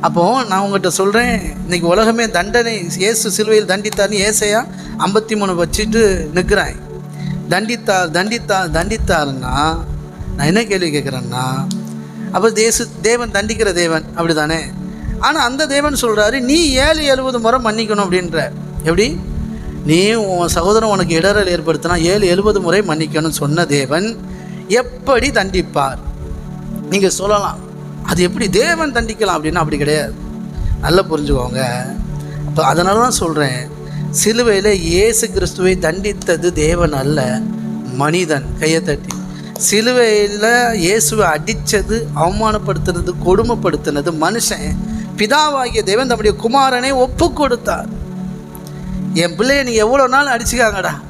அப்போது நான் உங்கள்கிட்ட சொல்கிறேன் இன்னைக்கு உலகமே தண்டனை இயேசு சிலுவையில் தண்டித்தார்னு ஏசையா ஐம்பத்தி மூணு வச்சுட்டு நிற்கிறேன் தண்டித்தார் தண்டித்தார் தண்டித்தார்னா நான் என்ன கேள்வி கேட்குறேன்னா அப்போ தேசு தேவன் தண்டிக்கிற தேவன் அப்படி தானே ஆனால் அந்த தேவன் சொல்கிறாரு நீ ஏழு எழுபது முறை மன்னிக்கணும் அப்படின்ற. எப்படி? நீ உன் சகோதரன் உனக்கு இடரல் ஏற்படுத்தினா ஏழு எழுபது முறை மன்னிக்கணும்னு சொன்ன தேவன் எப்படி தண்டிப்பார்? நீங்கள் சொல்லலாம். அது எப்படி தேவன் தண்டிக்கலாம் அப்படின்னா அப்படி கிடையாது. நல்லா புரிஞ்சுக்கோங்க. அப்போ அதனால தான் சொல்கிறேன் சிலுவையில் இயேசு கிறிஸ்துவை தண்டித்தது தேவன் அல்ல மனிதன். கையை தட்டி. சிலுவையில் இயேசுவை அடித்தது அவமானப்படுத்தினது கொடுமைப்படுத்தினது மனுஷன். பிதாவாகிய தேவன் தம்முடைய குமாரனை ஒப்பு கொடுத்தார் என் பிள்ளைய நீ எவ்வளோ நாள் அடிச்சுக்காங்கடா?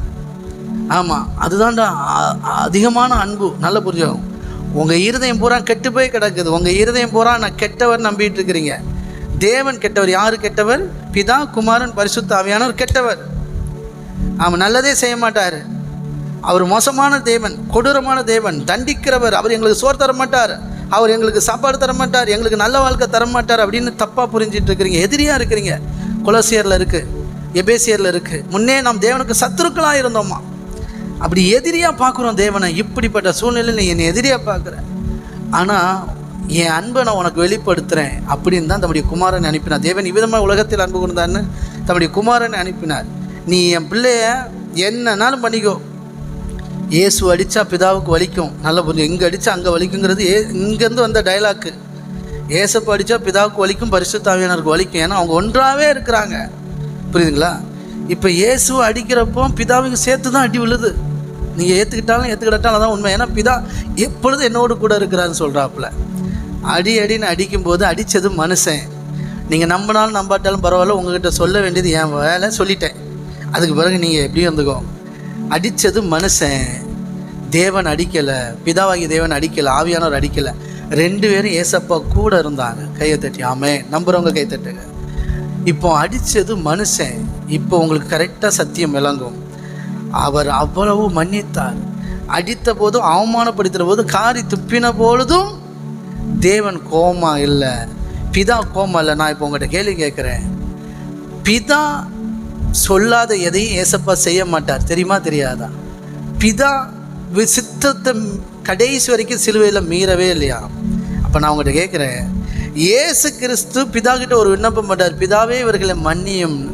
ஆமாம் அதுதான்டா அ- அதிகமான அன்பு. நல்ல புரிஞ்சுக்கும் உங்கள் இருதயம் பூரா கெட்டு போய் கிடக்குது. உங்கள் இருதயம் பூரா நான் கெட்டவர் நம்பிட்டு இருக்கிறீங்க தேவன் கெட்டவர் யார் கெட்டவர்? பிதா குமாரன் பரிசுத்த ஆவியானவர் கெட்டவர். அவன் நல்லதே செய்ய மாட்டார். அவர் மோசமான தேவன் கொடூரமான தேவன் தண்டிக்கிறவர். அவர் எங்களுக்கு சோறு தர மாட்டார். அவர் எங்களுக்கு சாப்பாடு தர மாட்டார். எங்களுக்கு நல்ல வாழ்க்கை தர மாட்டார் அப்படின்னு தப்பாக புரிஞ்சிட்டு இருக்கிறீங்க எதிரியாக இருக்கிறீங்க. குலசியரில் இருக்குது எபேசியரில் இருக்குது முன்னே நாம் தேவனுக்கு சத்துருக்களாக இருந்தோமா அப்படி எதிரியாக பார்க்குறோம் தேவனை இப்படிப்பட்ட சூழ்நிலையில் நீ என்னை எதிரியாக பார்க்குற. ஆனால் என் அன்பை நான் உனக்கு வெளிப்படுத்துகிறேன் அப்படின்னு தான் தம்முடைய குமாரன் அனுப்பினார். தேவன் இவ்விதமாக உலகத்தில் அன்பு கொண்டான்னு தம்முடைய குமாரன் அனுப்பினார். நீ என் பிள்ளைய என்னன்னாலும் பண்ணிக்கோ. இயேசு அடித்தா பிதாவுக்கு வலிக்கும். நல்லா புரிஞ்சு எங்கே அடித்தா அங்கே வலிக்குங்கிறது ஏ இங்கேருந்து வந்த டைலாக்கு ஏசப்ப அடித்தா பிதாவுக்கு வலிக்கும் பரிசுத்தாவியானருக்கு வலிக்கும். ஏன்னா அவங்க ஒன்றாவே இருக்கிறாங்க. புரியுதுங்களா? இப்போ இயேசுவை அடிக்கிறப்போ பிதாவுக்கு சேர்த்து தான் அடி விழுது. நீங்கள் ஏற்றுக்கிட்டாலும் ஏற்றுக்கிட்டாலும் அதான் உண்மை. ஏன்னா பிதா எப்பொழுது என்னோடு கூட இருக்கிறான்னு சொல்கிறாப்புல அடி அடின்னு அடிக்கும்போது அடித்தது மனுஷன். நீங்கள் நம்பினாலும் நம்பாட்டாலும் பரவாயில்ல உங்ககிட்ட சொல்ல வேண்டியது என் வேலை சொல்லிட்டேன். அதுக்கு பிறகு நீங்கள் எப்படி வந்துக்கோ. அடித்தது மனுஷன். தேவன் அடிக்கலை பிதாவாகி தேவன் அடிக்கலை ஆவியானவர் அடிக்கலை. ரெண்டு பேரும் ஏசப்பா கூட இருந்தாங்க. கையை தட்டி ஆமே நம்புகிறவங்க கை தட்டுங்க. இப்போ அடித்தது மனுஷன். இப்போ உங்களுக்கு கரெக்டாக சத்தியம் விளங்கும். அவர் அவ்வளவு மன்னித்தார். அடித்த போதும் அவமானப்படுத்துகிற போது காரி துப்பின பொழுதும் தேவன் கோமா இல்லை. பிதா கோமா இல்லை. நான் இப்போ உங்கள்கிட்ட கேள்வி கேட்குறேன். பிதா சொல்லாத எதையும் ஏசப்பா செய்ய மாட்டார். தெரியுமா தெரியாதா? பிதா வி- சித்தத்தை கடைசி வரைக்கும் சிலுவையில் மீறவே இல்லையா? அப்போ நான் உங்கள்கிட்ட கேட்குறேன். ஏசு கிறிஸ்து பிதா கிட்ட ஒரு விண்ணப்பம் பண்ணார் பிதாவே இவர்களை மன்னியும்.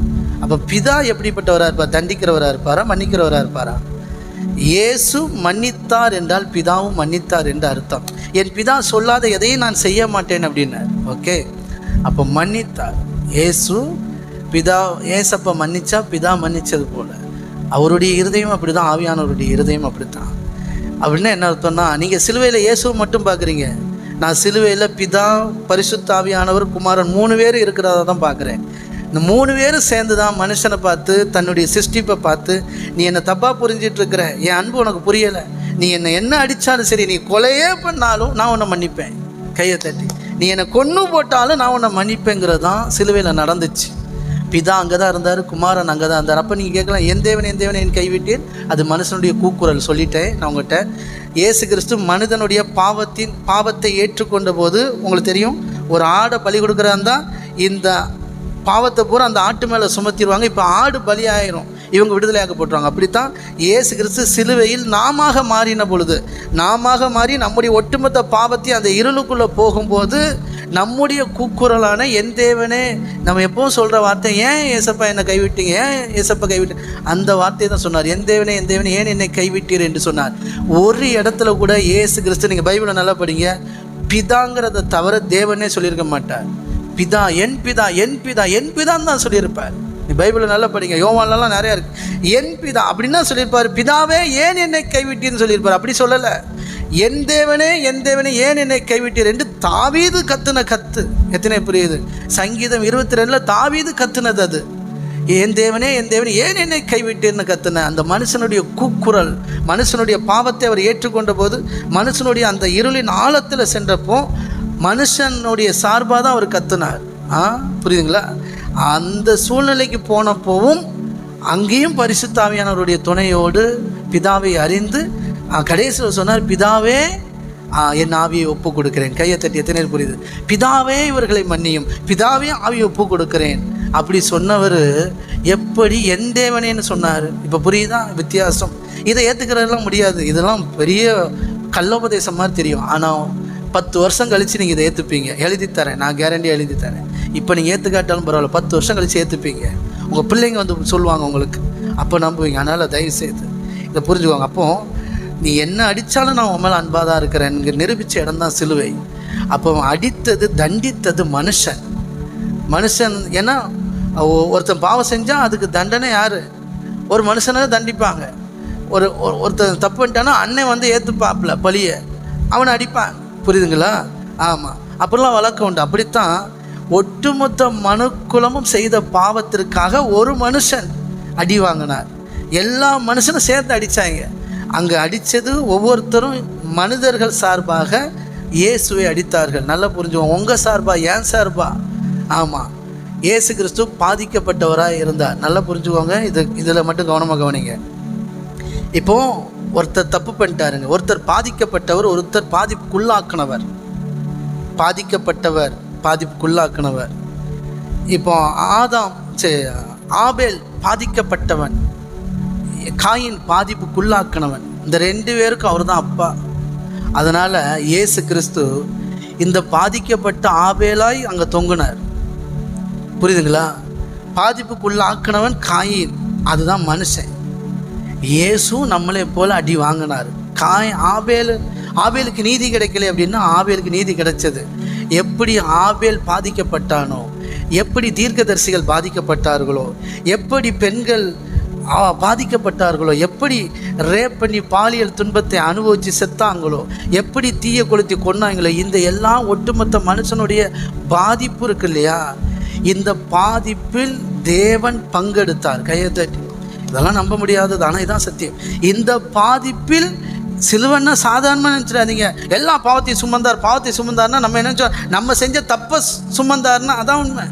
அப்போ பிதா எப்படிப்பட்டவராக இருப்பார்? தண்டிக்கிறவராக இருப்பாரா? மன்னிக்கிறவராக இருப்பாரா? இயேசு மன்னித்தார் என்றால் பிதாவும் மன்னித்தார் என்று அர்த்தம். என் பிதா சொல்லாத எதையும் நான் செய்ய மாட்டேன் அப்படின்னார். ஓகே. அப்போ மன்னித்தார். இயேசு பிதா ஏசப்பா மன்னிச்சா பிதா மன்னிச்சது போல. அவருடைய இருதயம் அப்படி தான் ஆவியானவருடைய இருதயம் அப்படி தான் அப்படின்னா என்ன அர்த்தம்னா நீங்கள் சிலுவையில் இயேசுவை மட்டும் பார்க்குறீங்க. நான் சிலுவையில் பிதா பரிசுத்த ஆவியானவர் குமாரன் மூணு பேர் இருக்கிறதா தான் பார்க்குறேன். இந்த மூணு பேரும் சேர்ந்து தான் மனுஷனை பார்த்து தன்னுடைய சிருஷ்டிப்பை பார்த்து நீ என்னை தப்பாக புரிஞ்சிட்ருக்கிற என் அன்பு உனக்கு புரியலை நீ என்னை என்ன அடித்தாலும் சரி நீ கொலையே பண்ணாலும் நான் உன்னை மன்னிப்பேன். கையை தட்டி. நீ என்னை கொன்று போட்டாலும் நான் உன்னை மன்னிப்பேங்கிறது தான் சிலுவையில் நடந்துச்சு. பிதா அங்கே தான் இருந்தார் குமாரன் அங்கே தான் இருந்தார். அப்போ நீங்கள் கேட்கலாம் என் தேவன் என் தேவன் என் கைவிட்டேன் அது மனுஷனுடைய கூக்குரல் சொல்லிட்டேன் நான் உங்கள்கிட்ட இயேசு கிறிஸ்து மனிதனுடைய பாவத்தின் பாவத்தை ஏற்றுக்கொண்ட போது உங்களுக்கு தெரியும் ஒரு ஆடை பலி கொடுக்குறாந்தா இந்த பாவத்தை பூரா அந்த ஆட்டு மேலே சுமத்திடுவாங்க. இப்போ ஆடு பலியாயிரும். இவங்க விடுதலையாக்கப்பட்டுருவாங்க அப்படித்தான் இயேசு கிறிஸ்து சிலுவையில் நாமாக மாறின பொழுது நாமாக மாறி நம்முடைய ஒட்டுமொத்த பாவத்தையும் அந்த இருளுக்குள்ளே போகும்போது நம்முடைய கூக்குரலான என் தேவனே நம்ம எப்பவும் சொல்கிற வார்த்தை ஏன் ஏசப்பா என்னை கைவிட்டீங்க? ஏன் ஏசப்பா கைவிட்டு அந்த வார்த்தையை தான் சொன்னார். என் தேவனே என் தேவனே ஏன் என்னை கைவிட்டீர்? என்று சொன்னார். ஒரு இடத்துல கூட ஏசு கிறிஸ்து நீங்கள் பைபிளை நல்லா படிங்க பிதாங்கிறத தவிர தேவனே சொல்லியிருக்க மாட்டார். பிதா என் பிதா என் பிதா என் பிதான்னு தான் சொல்லியிருப்பார். நீ பைபிளில் நல்லா படிங்க யோவான்லாம் நிறையா இருக்கு. என் பிதா அப்படின்னா சொல்லியிருப்பார். பிதாவே ஏன் என்னை கைவிட்டீர்னு சொல்லியிருப்பார். அப்படி சொல்லலை. என் தேவனே என் தேவனே ஏன் என்னை கைவிட்டீர் என்று தாவீது கத்துன கத்து. எத்தனை புரியுது? சங்கீதம் இருபத்தி ரெண்டில் தாவீது கத்துனது அது. என் தேவனே என் தேவனே ஏன் என்னை கைவிட்டேன்னு கத்துன? அந்த மனுஷனுடைய கூக்குரல் மனுஷனுடைய பாவத்தை அவர் ஏற்றுக்கொண்ட போது மனுஷனுடைய அந்த இருளின் ஆழத்தில் சென்றப்போ மனுஷனுடைய சார்பாக தான் அவர் கத்துனார். ஆ புரியுதுங்களா? அந்த சூழ்நிலைக்கு போனப்போவும் அங்கேயும் பரிசுத்தாவியானவருடைய துணையோடு பிதாவை அறிந்து கடைசியில் சொன்னார் பிதாவே என் ஆவியை ஒப்பு கொடுக்கிறேன் கையை தட்டி எத்தனை புரியுது? பிதாவே இவர்களை மன்னியும். பிதாவே ஆவியை ஒப்பு கொடுக்கிறேன் அப்படி சொன்னவர் எப்படி என் தேவனேன்னு சொன்னார். இப்போ புரியுதா? வித்தியாசம். இதை ஏற்றுக்கிறதெல்லாம் முடியாது. இதெல்லாம் பெரிய கள்ளோபதேசம் மாதிரி தெரியும். ஆனால் பத்து வருஷம் கழித்து நீங்கள் இதை ஏற்றுப்பீங்க எழுதி தரேன். நான் கேரண்டி எழுதி தரேன். இப்போ நீங்கள் ஏற்றுக்காட்டாலும் பரவாயில்ல. பத்து வருஷம் கழித்து ஏற்றுப்பீங்க உங்கள் பிள்ளைங்க வந்து சொல்லுவாங்க உங்களுக்கு. அப்போ நம்புவீங்க. அதனால் தயவு செய்து இதை புரிஞ்சுக்குவாங்க அப்போது நீ என்ன அடித்தாலும் நான் உன் மேலே அன்பாக தான் இருக்கிறேன். நிரூபித்த இடம் தான் சிலுவை. அப்போ அடித்தது தண்டித்தது மனுஷன். மனுஷன் ஏன்னா ஒருத்தன் பாவம் செஞ்சால் அதுக்கு தண்டனை யார்? ஒரு மனுஷனை தண்டிப்பாங்க. ஒரு ஒருத்தன் தப்பு பண்ணிட்டானா அண்ணன் வந்து ஏற்றுப்பாப்புல பழியை. அவனை அடிப்பான். புரியுதுங்களா? ஆமாம் அப்படிலாம் வழக்கம் உண்டு. அப்படித்தான் ஒட்டுமொத்த மனுக்குலமும் செய்த பாவத்திற்காக ஒரு மனுஷன் அடி வாங்கினார். எல்லா மனுஷனும் சேர்ந்து அடித்தாங்க அங்கே அடித்தது ஒவ்வொருத்தரும் மனிதர்கள் சார்பாக இயேசுவை அடித்தார்கள். நல்லா புரிஞ்சுவோம் உங்கள் சார்பா ஏன் சார்பா? ஆமாம் இயேசு கிறிஸ்து பாதிக்கப்பட்டவராக இருந்தார். நல்லா புரிஞ்சுக்கோங்க. இது இதில் மட்டும் கவனமாக கவனிங்க. இப்போது ஒருத்தர் தப்பு பண்ணிட்டாருங்க. ஒருத்தர் பாதிக்கப்பட்டவர் ஒருத்தர் பாதிப்புக்குள்ளாக்குனவர். பாதிக்கப்பட்டவர் பாதிப்புக்குள்ளாக்குனவர். இப்போ ஆதாம் சரி, ஆபேல் பாதிக்கப்பட்டவன். காயின் பாதிப்புக்குள்ளாக்குனவன். இந்த ரெண்டு பேருக்கும் அவர் தான் அப்பா. அதனால் இயேசு கிறிஸ்து இந்த பாதிக்கப்பட்ட ஆபேலாய் அங்கே தொங்குனார். புரியுதுங்களா? பாதிப்புக்குள்ளாக்குனவன் காயின். அதுதான் மனுஷன். இயேசு நம்மளை போல அடி வாங்கினார். காய் ஆபேல் ஆபேலுக்கு நீதி கிடைக்கல அப்படின்னா ஆபேலுக்கு நீதி கிடைச்சது. எப்படி ஆபேல் பாதிக்கப்பட்டானோ எப்படி தீர்க்கதரிசிகள் பாதிக்கப்பட்டார்களோ எப்படி பெண்கள் பாதிக்கப்பட்டார்களோ எப்படி ரேப் பண்ணி பாலியல் துன்பத்தை அனுபவித்து செத்தாங்களோ எப்படி தீய கொளுத்தி கொன்னாங்களோ இந்த எல்லாம் ஒட்டுமொத்த மனுஷனுடைய பாதிப்பு இருக்கு இல்லையா? இந்த பாதிப்பில் தேவன் பங்கெடுத்தார். கையை தட்டி. இதெல்லாம் நம்ப முடியாதது. ஆனால் இதான் சத்தியம். இந்த பாதிப்பில் சிலுவன்னா சாதாரணமாக நினச்சிடாதீங்க. எல்லா பாவத்தையும் சுமந்தார். பாவத்தை சுமந்தார்னா நம்ம என்ன நம்ம செஞ்ச தப்பை சுமந்தார்னா அதான் உண்மை.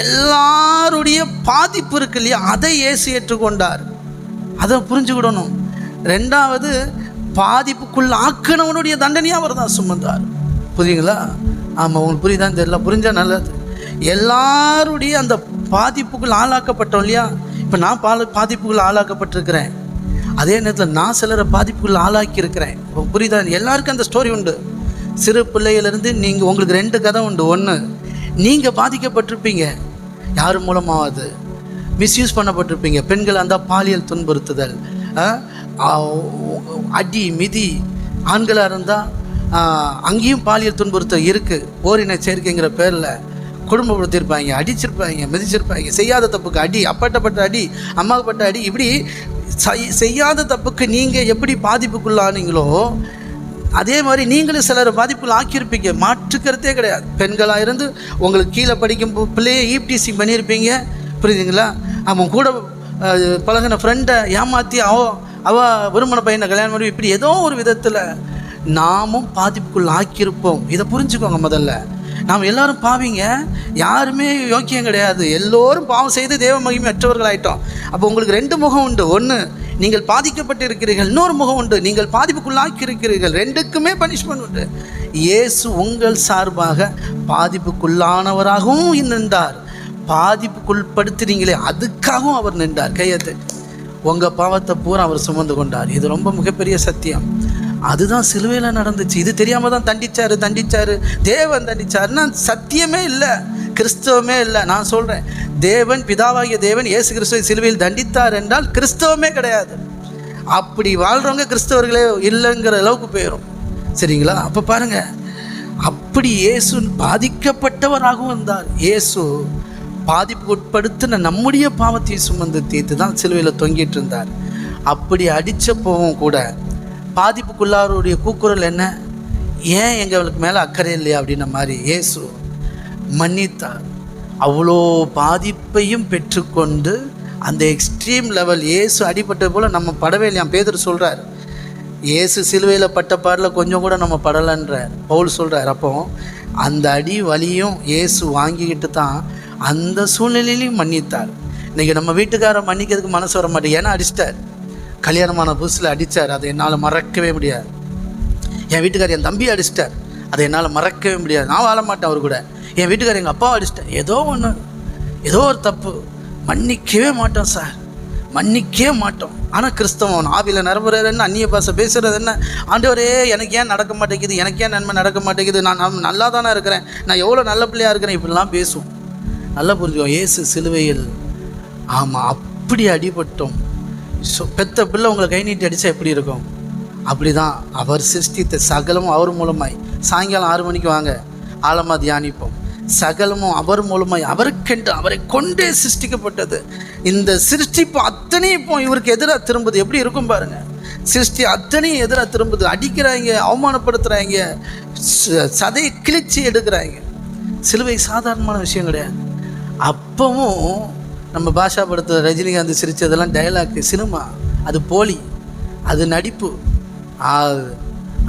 எல்லாருடைய பாதிப்பு இருக்கு இல்லையா? அதை ஏசி ஏற்றுக்கொண்டார். அதை புரிஞ்சுக்கிடணும். ரெண்டாவது பாதிப்புக்குள்ள ஆக்கினவனுடைய தண்டனையாக அவர் தான் சுமந்தார். புரியுங்களா ஆமாம் உங்களுக்கு புரியுதான்னு தெரியல. புரிஞ்சால் நல்லது. எல்லாருடைய அந்த பாதிப்புக்குள் ஆளாக்கப்பட்டோம் இல்லையா? இப்போ நான் பால பாதிப்புகள் ஆளாக்கப்பட்டிருக்கிறேன். அதே நேரத்தில் நான் சிலரை பாதிப்புகள் ஆளாக்கி இருக்கிறேன் இப்போ புரியுதா? எல்லாருக்கும் அந்த ஸ்டோரி உண்டு. சிறு பிள்ளையிலேருந்து நீங்கள் உங்களுக்கு ரெண்டு கதை உண்டு. ஒன்று நீங்கள் பாதிக்கப்பட்டிருப்பீங்க. யார் மூலமாவது? மிஸ்யூஸ் பண்ணப்பட்டிருப்பீங்க. பெண்கள் அந்த பாலியல் துன்புறுத்துதல் அடி மிதி ஆண்களாக இருந்தால் அங்கேயும் பாலியல் துன்புறுத்தல் இருக்குது ஓரின சேர்க்கைங்கிற பேரில். குடும்பப்படுத்தியிருப்பாங்க அடிச்சிருப்பாங்க மிதிச்சிருப்பாங்க செய்யாத தப்புக்கு அடி அப்பாட்டப்பட்ட அடி அம்மாவுப்பட்ட அடி இப்படி செய்- செய்யாத தப்புக்கு நீங்கள் எப்படி பாதிப்புக்குள்ளானீங்களோ அதே மாதிரி நீங்களும் சிலர் பாதிப்புகள் ஆக்கியிருப்பீங்க மாற்றுக்கிறதே கிடையாது. பெண்களாக இருந்து உங்களுக்கு கீழே படிக்கும் பிள்ளையே ஈப்டிசி பண்ணியிருப்பீங்க. புரியுதுங்களா? அவன் கூட பழகின பழகுன ஃப்ரெண்டை ஏமாற்றி அவ அவ விரும்பின பையனை கல்யாணம் பண்ணி இப்படி ஏதோ ஒரு விதத்தில் நாமும் பாதிப்புக்குள் ஆக்கியிருப்போம் இதை புரிஞ்சுக்கோங்க முதல்ல. நாம் எல்லாரும் பாவிங்க. யாருமே யோக்கியம் கிடையாது. எல்லோரும் பாவம் செய்து தேவ மகிமை அற்றவர்கள் ஆயிட்டோம் அப்போ உங்களுக்கு ரெண்டு முகம் உண்டு. ஒன்று நீங்கள் பாதிக்கப்பட்டு இருக்கிறீர்கள் இன்னொரு முகம் உண்டு. நீங்கள் பாதிப்புக்குள்ளாக்கி இருக்கிறீர்கள் ரெண்டுக்குமே பனிஷ்மெண்ட் உண்டு. இயேசு உங்கள் சார்பாக பாதிப்புக்குள்ளானவராகவும் நின்றார். பாதிப்புக்குள்படுத்துறீங்களே அதுக்காகவும் அவர் நின்றார். கையத்தை உங்கள் பாவத்தை பூரா அவர் சுமந்து கொண்டார். இது ரொம்ப மிகப்பெரிய சத்தியம். அதுதான் சிலுவையில் நடந்துச்சு. இது தெரியாம தான் தண்டிச்சாரு தண்டிச்சாரு. தேவன் தண்டிச்சாருன்னா சத்தியமே இல்லை. கிறிஸ்தவமே இல்லை. நான் சொல்கிறேன் தேவன் பிதாவாகிய தேவன் இயேசு கிறிஸ்துவை சிலுவையில் தண்டித்தார் என்றால் கிறிஸ்தவமே கிடையாது. அப்படி வாழ்கிறவங்க கிறிஸ்தவர்களே இல்லைங்கிற அளவுக்கு போயிடும் சரிங்களா? அப்போ பாருங்க. அப்படி இயேசு பாதிக்கப்பட்டவராகவும் இருந்தார். இயேசு பாதிப்பு உட்படுத்தின நம்முடைய பாவத்தை சுமந்து தீர்த்து தான் சிலுவையில் தொங்கிட்டு இருந்தார். அப்படி அடித்தப்பவும் கூட பாதிப்புக்குள்ளாருடைய கூக்குரல் என்ன? ஏன் எங்களுக்கு மேலே அக்கறை இல்லையா அப்படின்ன மாதிரி இயேசு மன்னித்தார். அவ்வளோ பாதிப்பையும் பெற்றுக்கொண்டு அந்த எக்ஸ்ட்ரீம் லெவல் இயேசு அடிபட்டது போல் நம்ம படவே இல்லையா? பேதர் சொல்கிறார் இயேசு சிலுவையில் பட்ட பாடல கொஞ்சம் கூட நம்ம படலைன்ற பவுல் சொல்கிறார் அப்போ அந்த அடி வலியும் இயேசு வாங்கிக்கிட்டு தான் அந்த சூழ்நிலையிலையும் மன்னித்தார். இன்றைக்கி நம்ம வீட்டுக்காரரை மன்னிக்கிறதுக்கு மனசு வர மாட்டேங்குது ஏன்னா அடிச்சிட்டார். கல்யாணமான புதுசில் அடித்தார் அதை என்னால் மறக்கவே முடியாது. என் வீட்டுக்கார் என் தம்பியை அடிச்சிட்டார். அதை என்னால் மறக்கவே முடியாது. நான் வாழ மாட்டேன் அவர் கூட. என் வீட்டுக்கார் எங்கள் அப்பாவை அடிச்சிட்டேன் ஏதோ ஒன்று ஏதோ ஒரு தப்பு. மன்னிக்கவே மாட்டோம் சார் மன்னிக்கவே மாட்டோம். ஆனால் கிறிஸ்தவன் ஆவியில் நிரம்புறது என்ன? அந்நிய பாசை பேசுகிறது என்ன? ஆண்டவரே எனக்கு ஏன் நடக்க மாட்டேங்குது? எனக்கு ஏன் நன்மை நடக்க மாட்டேங்குது? நான் நல்லா தானே இருக்கிறேன். நான் எவ்வளோ நல்ல பிள்ளையாக இருக்கிறேன்? இப்படிலாம் பேசுவோம். நல்லா புரிஞ்சுக்கோ இயேசு சிலுவையில் ஆமாம் அப்படி அடிபட்டோம். ஸோ பெத்த பிள்ளை உங்களை கை நீட்டி அடித்தா எப்படி இருக்கும்? அப்படி தான் அவர் சிருஷ்டித்த சகலமும் அவர் மூலமாய். சாயங்காலம் ஆறு மணிக்கு வாங்க. ஆழமாக தியானிப்போம். சகலமும் அவர் மூலமாய் அவருக்கென்று அவரை கொண்டே சிருஷ்டிக்கப்பட்டது. இந்த சிருஷ்டிப்பு அத்தனையும் இப்போ இவருக்கு எதிராக திரும்புது. எப்படி இருக்கும் பாருங்க. சிருஷ்டி அத்தனையும் எதிராக திரும்புது. அடிக்கிறாங்க அவமானப்படுத்துகிறாங்க ச- சதையை கிழிச்சு எடுக்கிறாங்க. சிலுவை சாதாரணமான விஷயம் கிடையாது. அப்பவும் நம்ம பாஷா படத்தில் ரஜினிகாந்த் சிரித்ததெல்லாம் டயலாக் சினிமா அது போலி அது நடிப்பு.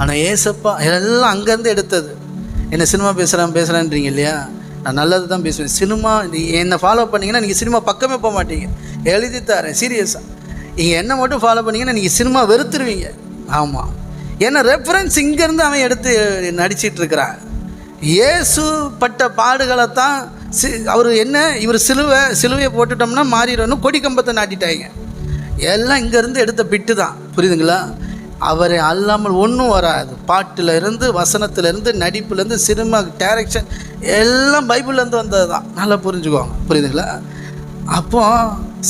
ஆனால் ஏசப்பா எல்லாம் அங்கேருந்து எடுத்தது. என்ன சினிமா பேசுகிறேன் பேசுகிறேன்றீங்க இல்லையா? நான் நல்லது தான் பேசுவேன். சினிமா நீ என்னை ஃபாலோ பண்ணிங்கன்னா நீங்கள் சினிமா பக்கமே போக மாட்டீங்க. எழுதி தரேன் சீரியஸாக நீங்கள் என்ன மட்டும் ஃபாலோ பண்ணீங்கன்னா நீங்கள் சினிமா வெறுத்துருவீங்க. ஆமாம் ஏன்னா ரெஃபரன்ஸ் இங்கேருந்து அவன் எடுத்து நடிச்சிட்ருக்கிறான் இயேசு பட்ட பாடுகளை தான் சி அவர் என்ன இவர் சிலுவை சிலுவையை போட்டுட்டோம்னா மாறிடணும் கொடி கம்பத்தை நாட்டிட்டாங்க. எல்லாம் இங்கேருந்து எடுத்த பிட்டு தான். புரியுதுங்களா? அவரை அல்லாமல் ஒன்றும் வராது. பாட்டில் இருந்து வசனத்துலேருந்து நடிப்புலேருந்து சினிமா டைரக்ஷன் எல்லாம் பைபிள்லேருந்து வந்தது தான். நல்லா புரிஞ்சுக்குவாங்க புரியுதுங்களா? அப்போ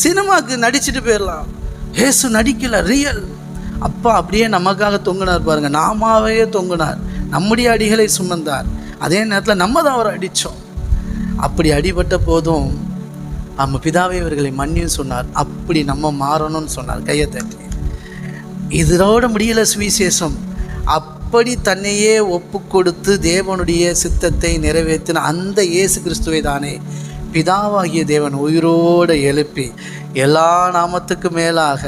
சினிமாவுக்கு நடிச்சுட்டு போயிடலாம். ஏசு நடிக்கல ரியல் அப்பா அப்படியே நமக்காக தொங்குனார் பாருங்கள் நாமாவே தொங்குனார். நம்முடைய அடிகளை சுமந்தார். அதே நேரத்தில் நம்ம தான் அவரை அடித்தோம் அப்படி அடிபட்ட போதும் நம்ம பிதாவை இவர்களை மன்னியும் சொன்னார். அப்படி நம்ம மாறணும்னு சொன்னார் கையை தட்டி. இதோட முடியல சுவிசேஷம். அப்படி தன்னையே ஒப்பு கொடுத்து தேவனுடைய சித்தத்தை நிறைவேற்றின அந்த இயேசு கிறிஸ்துவை தானே பிதாவாகிய தேவன் உயிரோடு எழுப்பி எல்லா நாமத்துக்கு மேலாக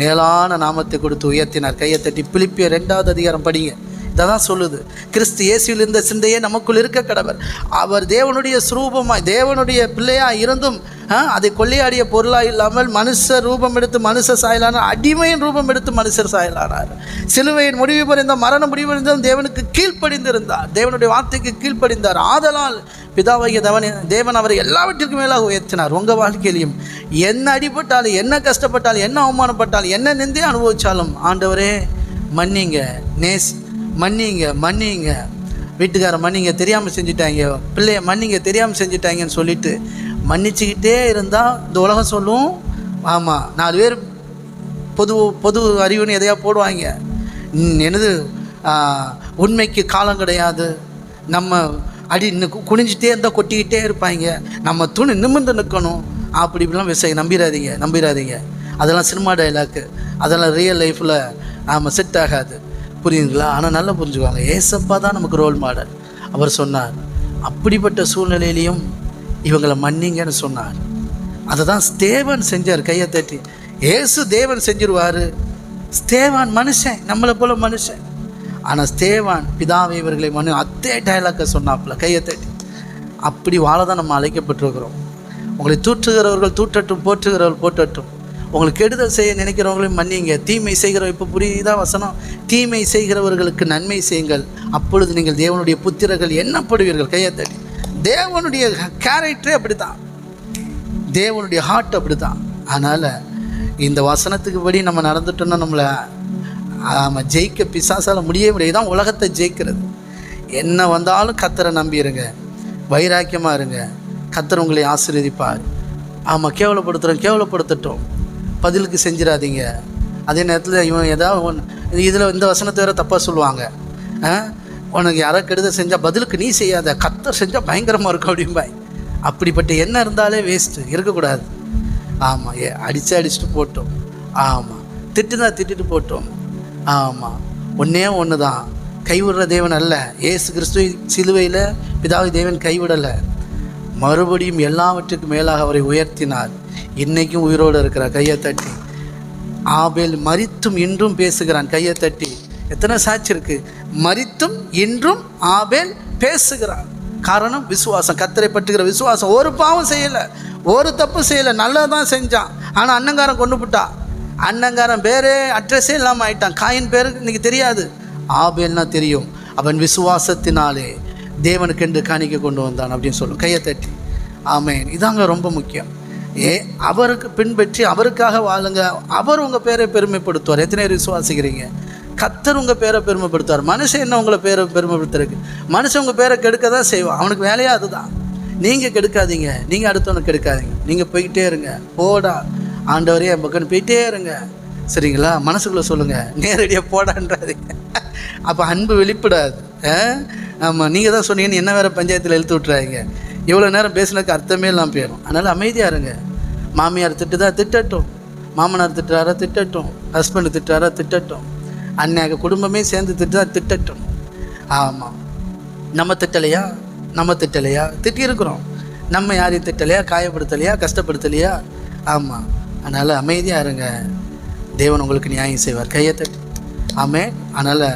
மேலான நாமத்தை கொடுத்து உயர்த்தினார். கையை தட்டி பிலிப்பிய ரெண்டாவது அதிகாரம் படிங்க. தான் சொல்லுது. கிறிஸ்து இயேசுவில் இருந்த சிந்தையே நமக்குள் இருக்க கடவர். அவர் தேவனுடைய சுரூபமாய் தேவனுடைய பிள்ளையாக இருந்தும் அதை கொள்ளையாடிய பொருளாக இல்லாமல் மனுஷ ரூபம் எடுத்து மனுஷ சாயலானார் அடிமையின் ரூபம் எடுத்து மனுஷர் சாயலானார். சிலுவையின் முடிவு புரிந்த மரண முடிவு புரிந்தும் தேவனுக்கு கீழ்ப்படிந்திருந்தார். தேவனுடைய வார்த்தைக்கு கீழ்ப்படிந்தார். ஆதலால் பிதாவாகிய தவன் தேவன் அவரை எல்லாவற்றிற்கும் மேலாக உயர்த்தினார். உங்கள் வாழ்க்கையிலையும் என்ன அடிபட்டாலும் என்ன கஷ்டப்பட்டாலும் என்ன அவமானப்பட்டாலும் என்ன நிந்தே அனுபவித்தாலும் ஆண்டவரே மன்னிங்க நேஸ் மன்னிங்க மன்னிங்க. வீட்டுக்கார மன்னிங்க தெரியாமல் செஞ்சுட்டாங்க. பிள்ளைய மன்னிங்க தெரியாமல் செஞ்சுட்டாங்கன்னு சொல்லிட்டு மன்னிச்சுக்கிட்டே இருந்தால் இந்த உலகம் சொல்லும். ஆமாம் நாலு பேர் பொது பொது அறிவுன்னு எதையா போடுவாங்க. எனது என்னது? உண்மைக்கு காலம் கிடையாது. நம்ம அடி குனிஞ்சிட்டே இருந்தால் கொட்டிக்கிட்டே இருப்பாங்க. நம்ம துணி நிமிர்ந்து நிற்கணும். அப்படி இப்படிலாம் விஷயம் நம்பிடாதீங்க நம்பிடாதீங்க அதெல்லாம் சினிமா டைலாக்கு அதெல்லாம் ரியல் லைஃப்பில் ஆமாம் செட் ஆகாது. புரியுதுங்களா? ஆனால் நல்லா புரிஞ்சுக்குவாங்க. ஏசப்பா தான் நமக்கு ரோல் மாடல் அவர் சொன்னார் அப்படிப்பட்ட சூழ்நிலையிலையும் இவங்களை மன்னிங்கன்னு சொன்னார். அதை தான் ஸ்தேவன் செஞ்சார் கையை தட்டி. ஏசு தேவன் செஞ்சிருவார். ஸ்தேவான் மனுஷன் நம்மளை போல மனுஷன். ஆனால் ஸ்தேவான் பிதாவை இவர்களை மனு அதே டைலாக்கை சொன்னாப்புல கையை தட்டி. அப்படி வாழ தான் நம்ம அழைக்கப்பட்டிருக்கிறோம். உங்களை தூற்றுகிறவர்கள் தூற்றட்டும் போற்றுகிறவர்கள் போற்றட்டும். உங்களுக்கு கெடுதல் செய்ய நினைக்கிறவங்களையும் மன்னிங்க தீமை செய்கிற இப்போ புரியுதா வசனம்? தீமை செய்கிறவர்களுக்கு நன்மை செய்யுங்கள். அப்பொழுது நீங்கள் தேவனுடைய புத்திரர்கள் எண்ணப்படுவீர்கள். கையத்தடி தேவனுடைய கேரக்டரே அப்படி தான் தேவனுடைய ஹார்ட் அப்படி தான் அதனால் இந்த வசனத்துக்கு படி நம்ம நடந்துட்டோம்னா நம்மளை ஆமாம் ஜெயிக்க பிசாசால் முடியவே முடியாது. தான் உலகத்தை ஜெயிக்கிறது. என்ன வந்தாலும் கத்தரை நம்பிடுங்க வைராக்கியமாக இருங்க. கத்தர் உங்களை ஆசீர்வதிப்பார். ஆமாம் கேவலப்படுத்துகிறோம் கேவலப்படுத்தட்டும். பதிலுக்கு செஞ்சிடாதீங்க. அதே நேரத்தில் இவன் ஏதாவது ஒன்று இதில் இந்த வசனத்தை வேறு தப்பாக சொல்லுவாங்க. ஆ? உனக்கு யாரோ கெடுதல் செஞ்சால் பதிலுக்கு நீ செய்யாத கத்தர் செஞ்சால் பயங்கரமாக இருக்கும் அப்படிம்பாய். அப்படிப்பட்ட எண்ணம் இருந்தாலே வேஸ்ட்டு இருக்கக்கூடாது. ஆமாம் ஏ அடித்து அடிச்சுட்டு போட்டோம். ஆமாம் திட்டுனா திட்டிட்டு போட்டோம். ஆமாம் ஒன்றே ஒன்று தான் கைவிடுற தேவன் அல்ல. ஏசு கிறிஸ்துவை சிலுவையில் பிதாவை தேவன் கைவிடலை. மறுபடியும் எல்லாவற்றுக்கும் மேலாக அவரை உயர்த்தினார். இன்னைக்கும் உயிரோடு இருக்கிறார் கையை தட்டி. ஆபேல் மரித்தும் இன்றும் பேசுகிறான் கையை தட்டி. எத்தனை சாட்சி இருக்கு? மறித்தும் இன்றும் ஆபேல் பேசுகிறான் காரணம் விசுவாசம். கத்தரை பற்றுகிற விசுவாசம். ஒரு பாவம் செய்யலை. ஒரு தப்பு செய்யலை. நல்லதான் செஞ்சான். ஆனால் அன்னங்காரன் கொண்டு விட்டான் அன்னங்காரன் பேரே அட்ரஸே இல்லாமல் ஆயிட்டான். காயின் பேருக்கு இன்னைக்கு தெரியாது. ஆபேல்னா தெரியும். அவன் விசுவாசத்தினாலே. தேவனுக்கென்று காணிக்க கொண்டு வந்தான் அப்படின்னு சொல்லும். கையை தட்டி. ஆமேன். இதாங்க ரொம்ப முக்கியம். ஏ அவருக்கு பின்பற்றி அவருக்காக வாழுங்க. அவர் உங்கள் பேரை பெருமைப்படுத்துவார். எத்தனை பேர் விசுவாசிக்கிறீங்க? கத்தர் உங்கள் பேரை பெருமைப்படுத்துவார். மனுஷன் என்ன உங்களை பேரை பெருமைப்படுத்துறக்கு மனுஷன் உங்கள் பேரை கெடுக்க தான் செய்வான். அவனுக்கு வேலையே அதுதான். நீங்கள் கெடுக்காதீங்க. நீங்கள் அடுத்தவனுக்கு கெடுக்காதீங்க. நீங்கள் போய்கிட்டே இருங்க. போடா. ஆண்டவரே என் பக்கம் போயிட்டே இருங்க. சரிங்களா? மனசுக்குள்ளே சொல்லுங்கள் நேரடியாக போடான்றாதீங்க. அப்போ அன்பு வெளிப்படாது. ஆமாம் நீங்கள் தான் சொன்னீங்கன்னு என்ன வேறு பஞ்சாயத்தில் இழுத்து விட்றாங்க இவ்வளோ நேரம் பேசுனதுக்கு அர்த்தமே இல்லாமல் போயிடும் அதனால் அமைதியாக இருங்க. மாமியார் திட்டுதா திட்டட்டும். மாமனார் திட்டுறாரா திட்டட்டும். ஹஸ்பண்டு திட்டுறாரா திட்டட்டும். அன்னைக்கு குடும்பமே சேர்ந்து திட்டுதா திட்டட்டும். ஆமாம் நம்ம திட்டலையா? நம்ம திட்டலையா? திட்டியிருக்கிறோம். நம்ம யாரையும் திட்டலையா? காயப்படுத்தலையா? கஷ்டப்படுத்தலையா? ஆமாம் அதனால் அமைதியாக இருங்க. தேவன் உங்களுக்கு நியாயம் செய்வார். கையை ஆமே அதனால்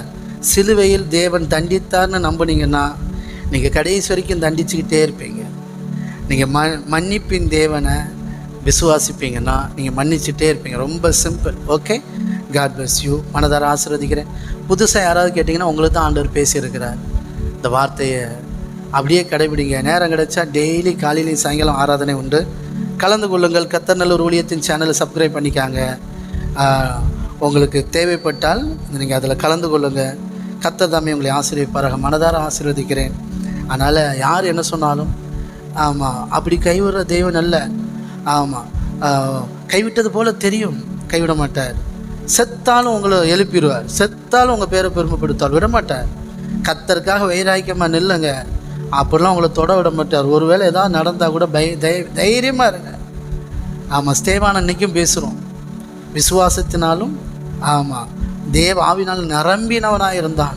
சிலுவையில் தேவன் தண்டித்தார்னு நம்புனீங்கன்னா நீங்கள் கடைசி வரைக்கும் தண்டிச்சுக்கிட்டே இருப்பீங்க. நீங்கள் ம மன்னிப்பின் தேவனை விசுவாசிப்பீங்கன்னா நீங்கள் மன்னிச்சுட்டே இருப்பீங்க. ரொம்ப simple okay God bless you மனதார ஆசிர்வதிக்கிறேன். புதுசாக யாராவது கேட்டிங்கன்னா உங்களுக்கு தான் ஆண்டவர் பேசியிருக்கிறார். இந்த வார்த்தையை அப்படியே கடைபிடிங்க. நேரம் கிடைச்சா டெய்லி காலையிலையும் சாயங்காலம் ஆராதனை உண்டு. கலந்து கொள்ளுங்கள். கத்தர்நல்லூர் ஊழியத்தின் சேனலை சப்ஸ்கிரைப் பண்ணிக்காங்க. உங்களுக்கு தேவைப்பட்டால் நீங்கள் அதில் கலந்து கொள்ளுங்கள் கத்தர் தாமே உங்களை ஆசீர்விப்பாராக. மனதார ஆசீர்வதிக்கிறேன். அதனால் யார் என்ன சொன்னாலும் ஆமாம் அப்படி கைவிடுற தெய்வம் அல்ல. ஆமாம் கைவிட்டது போல் தெரியும். கைவிட மாட்டார். செத்தாலும் உங்களை எழுப்பிடுவார். செத்தாலும் உங்கள் பேரை பெருமைப்படுத்தால் விட மாட்டார். கத்தருக்காக வைராக்கியமாக நில்லுங்க. அப்படிலாம் உங்களை தொட விட மாட்டார். ஒருவேளை ஏதாவது நடந்தால் கூட பய தை தைரியமாக இருங்க. ஆமாம் ஸ்தேவான அன்னைக்கும் பேசுகிறோம் விசுவாசத்தினாலும் ஆமாம் தேவ ஆவினால் நிரம்பினவனாக இருந்தான்.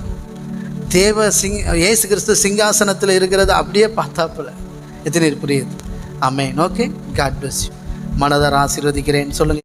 தேவ சிங் ஏசு கிறிஸ்து சிங்காசனத்தில் இருக்கிறத அப்படியே பார்த்தாப்புல எத்தனை புரியுது? Amen okay God bless you மனதார் ஆசீர்வதிக்கிறேன். சொல்லுங்கள்